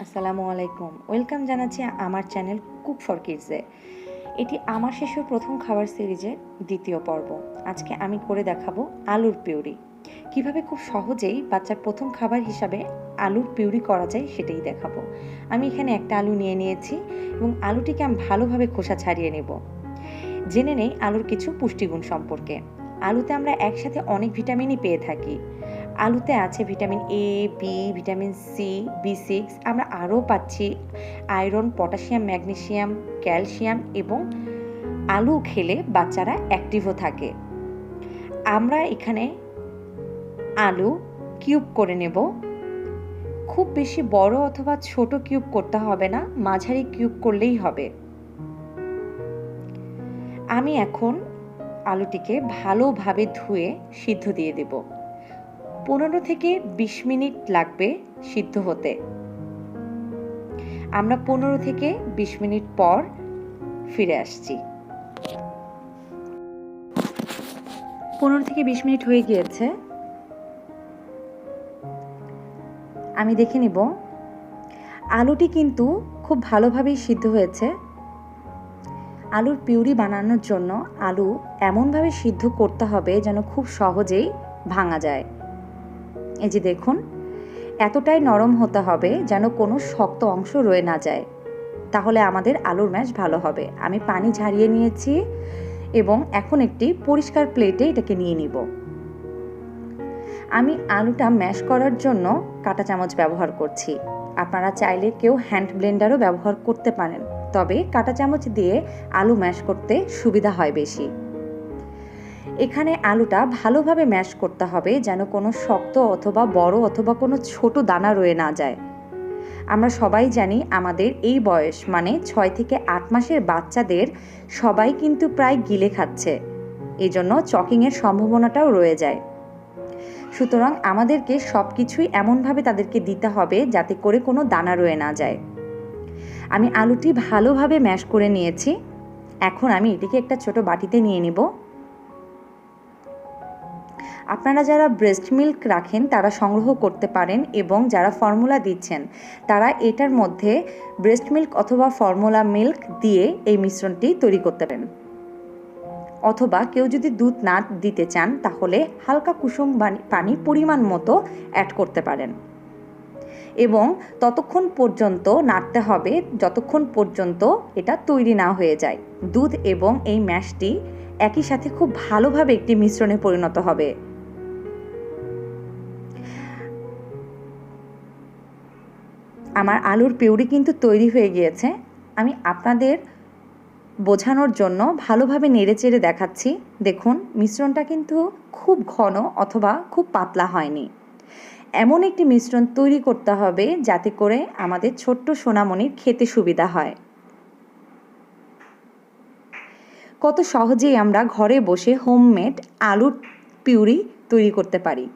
আসসালামু আলাইকুম। ওয়েলকাম জানাচ্ছি আমার চ্যানেল কুক ফর কিডসে এটি আমার শিশুর প্রথম খাবার সিরিজের দ্বিতীয় পর্ব। আজকে আমি করে দেখাবো আলুর পিউরি। কীভাবে খুব সহজেই বাচ্চার প্রথম খাবার হিসাবে আলুর পিউরি করা যায় সেটাই দেখাবো। আমি এখানে একটা আলু নিয়ে নিয়েছি এবং আলুটিকে আমি ভালোভাবে খোসা ছাড়িয়ে নেব। জেনে নেই আলুর কিছু পুষ্টিগুণ সম্পর্কে। আলুতে আমরা একসাথে অনেক ভিটামিনই পেয়ে থাকি। আলুতে আছে vitamin A B vitamin C B six আমরা আরও পাচ্ছি আয়রন পটাশিয়াম ম্যাগনেশিয়াম ক্যালসিয়াম এবং আলু খেলে বাচ্চারা অ্যাক্টিভও থাকে। আমরা এখানে আলু কিউব করে নেব। খুব বেশি বড় অথবা ছোট কিউব করতে হবে না, মাঝারি কিউব করলেই হবে। আমি এখন আলুটিকে ভালোভাবে ধুয়ে সিদ্ধ দিয়ে দেবো। পনেরো থেকে বিশ মিনিট লাগবে সিদ্ধ হতে। আমরা পনেরো থেকে বিশ মিনিট পর ফিরে আসছি। পনেরো থেকে বিশ মিনিট হয়ে গিয়েছে। আমি দেখে নিব। আলুটি কিন্তু খুব ভালোভাবেই সিদ্ধ হয়েছে। আলুর পিউরি বানানোর জন্য আলু এমনভাবে সিদ্ধ করতে হবে যেন খুব সহজেই ভাঙা যায়। এই যে দেখুন, এতটাই নরম হতে হবে যেন কোনো শক্ত অংশ রয়ে না যায়। তাহলে আমাদের আলুর ম্যাশ ভালো হবে। আমি পানি ঝারিয়ে নিয়েছি এবং এখন একটি পরিষ্কার প্লেটে এটাকে নিয়ে নিব। আমি আলুটা ম্যাশ করার জন্য কাঁটা চামচ ব্যবহার করছি। আপনারা চাইলে কেউ হ্যান্ড ব্লেন্ডারও ব্যবহার করতে পারেন। তবে কাঁটা চামচ দিয়ে আলু ম্যাশ করতে সুবিধা হয় বেশি। এখানে আলুটা ভালোভাবে ম্যাশ করতে হবে যেন কোনো শক্ত অথবা বড় অথবা কোনো ছোট দানা রয়ে না যায়। আমরা সবাই জানি আমাদের এই বয়স মানে ছয় থেকে আট মাসের বাচ্চাদের সবাই কিন্তু প্রায় গিলে খাচ্ছে। এই জন্য চকিংয়ের সম্ভাবনাটাও রয়ে যায়। সুতরাং আমাদেরকে সব কিছুই এমনভাবে তাদেরকে দিতে হবে যাতে করে কোনো দানা রয়ে না যায়। আমি আলুটি ভালোভাবে ম্যাশ করে নিয়েছি। এখন আমি এটিকে একটা ছোট বাটিতে নিয়ে নিব। আপনারা যারা ব্রেস্ট মিল্ক রাখেন, তারা সংগ্রহ করতে পারেন এবং যারা ফর্মুলা দিচ্ছেন, তারা এটার মধ্যে ব্রেস্ট মিল্ক অথবা ফর্মুলা মিল্ক দিয়ে এই মিশ্রণটি তৈরি করতে পারেন। অথবা কেউ যদি দুধ না দিতে চান, তাহলে হালকা কুসুম পানি পরিমাণ মতো অ্যাড করতে পারেন। এবং ততক্ষণ পর্যন্ত নাড়তে হবে যতক্ষণ পর্যন্ত এটা তৈরি না হয়ে যায়। দুধ এবং এই ম্যাশটি একই সাথে খুব ভালোভাবে একটি মিশ্রণে পরিণত হবে। আমার আলুর পিউরি কিন্তু তৈরি হয়ে গিয়েছে। আমি আপনাদের বোঝানোর জন্য ভালোভাবে নেড়ে চেড়ে দেখাচ্ছি। দেখুন, মিশ্রণটা কিন্তু খুব ঘন অথবা খুব পাতলা হয়নি। এমন একটি মিশ্রণ তৈরি করতে হবে যাতে করে আমাদের ছোট্ট সোনামণির খেতে সুবিধা হয়। কত সহজেই আমরা ঘরে বসে হোমমেড আলুর পিউরি তৈরি করতে পারি।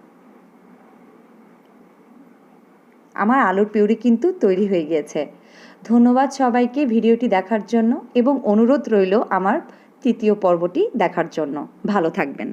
আমার আলুর পিউরি কিন্তু তৈরি হয়ে গিয়েছে। ধন্যবাদ সবাইকে ভিডিওটি দেখার জন্য এবং অনুরোধ রইল আমার তৃতীয় পর্বটি দেখার জন্য। ভালো থাকবেন।